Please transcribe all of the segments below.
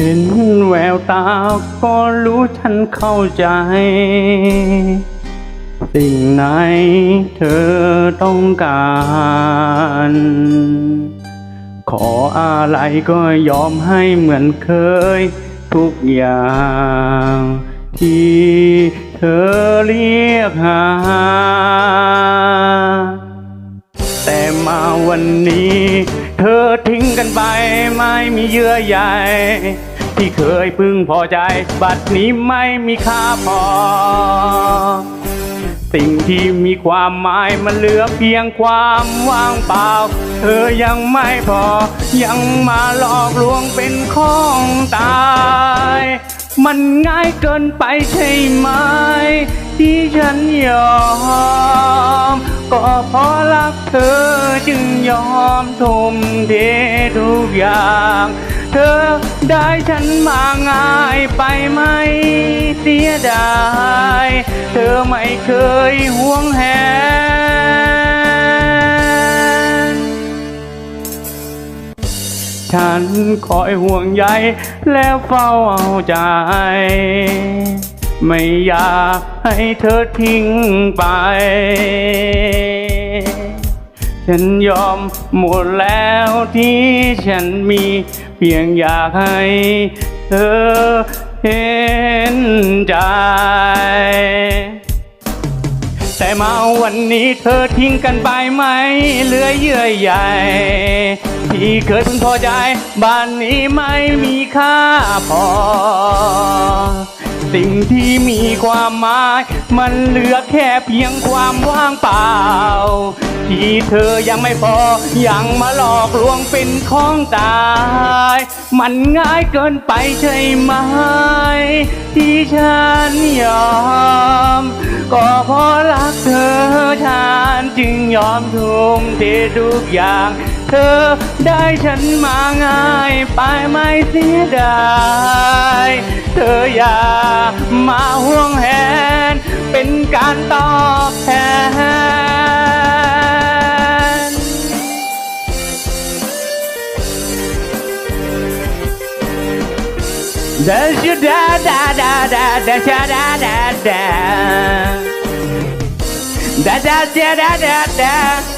เห็นแววตาก็รู้ฉันเข้าใจ สิ่งไหนเธอต้องการ ขออะไรก็ยอมให้เหมือนเคย ทุกอย่าง ที่เธอเรียกหา แต่มาวันนี้ อทิ้งกันไป ไม่มีเยื่อใยที่เคยพึงพอใจ บัดนี้ไม่มีค่าพอ สิ่งที่มีความหมายมันเหลือเพียงความว่างเปล่า เธอยังไม่พอ ยังมาหลอกลวงเป็นของตาย มันง่ายเกินไปใช่ไหม ที่ฉันยอม ก็เพราะรักเธอจึงยอมทุ่มเททุกอย่าง เธอได้ฉันมาง่ายไปไหมเสียดาย เธอไม่เคยห่วงแหน ฉันคอยห่วงใยแล้วเฝ้าเอาใจ ไม่อยากให้เธอทิ้งไป ฉันยอมหมดแล้วที่ฉันมี เพียงอยากให้เธอเห็นใจ แต่มาวันนี้เธอทิ้งกันไปไหมเหลือเยื่อใยที่เคยพึงพอใจ บ้านนี้ไม่มีค่าพอ สิ่งที่มีความหมาย มันเหลือแค่เพียงความว่างเปล่า ที่เธอยังไม่พอ ยังมาหลอกลวงเป็นของตาย มันง่ายเกินไปใช่ไหม ที่ฉันยอม ก็เพราะรักเธอฉันจึงยอมทุ่มเททุกอย่าง เธอได้ฉันมาง่ายไปไม่เสียดายเธออย่ามาห่วงแหน เป็นการตอบแทน Da da da da da da da da da da da Da da da da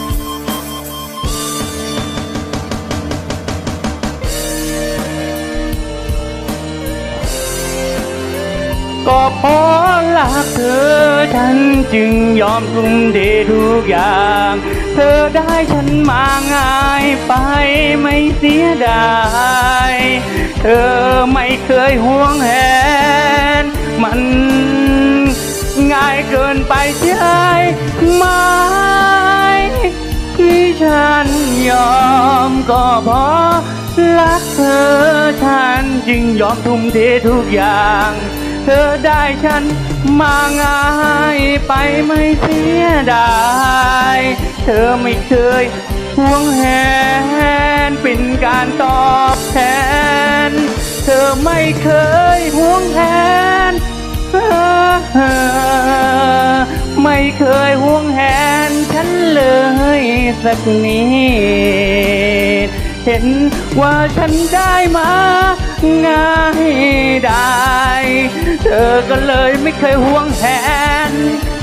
กเธอฉันจึงยอมทุ่มเททุกอย่าง เธอได้ฉันมาง่ายไปไม่เสียดาย เธอไม่เคยห่วงแหน มันง่ายเกินไปใช่ไหมที่ฉันยอมก็เพราะรักเธอฉันจึงยอมทุ่มเททุกอย่าง เธอได้ฉันมาง่ายไปไม่เสียดายเธอไม่เคยห่วงแหนเป็นการตอบแทน เธอไม่เคยห่วงแหนไม่เคยห่วงแหนฉันเลยสักนิดเห็นว่าฉันได้มา ง่ายได้ เธอก็เลยไม่เคยห่วงแหน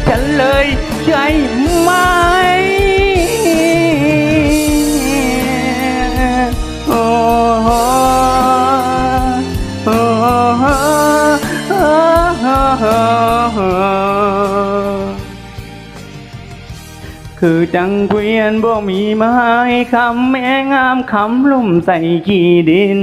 ฉันเลยใช่ไหมโอ้โอ้โอ้คือจังเกวียนบ่มีไม้คำแม่งามคำลุ่มใส่ขี้ดิน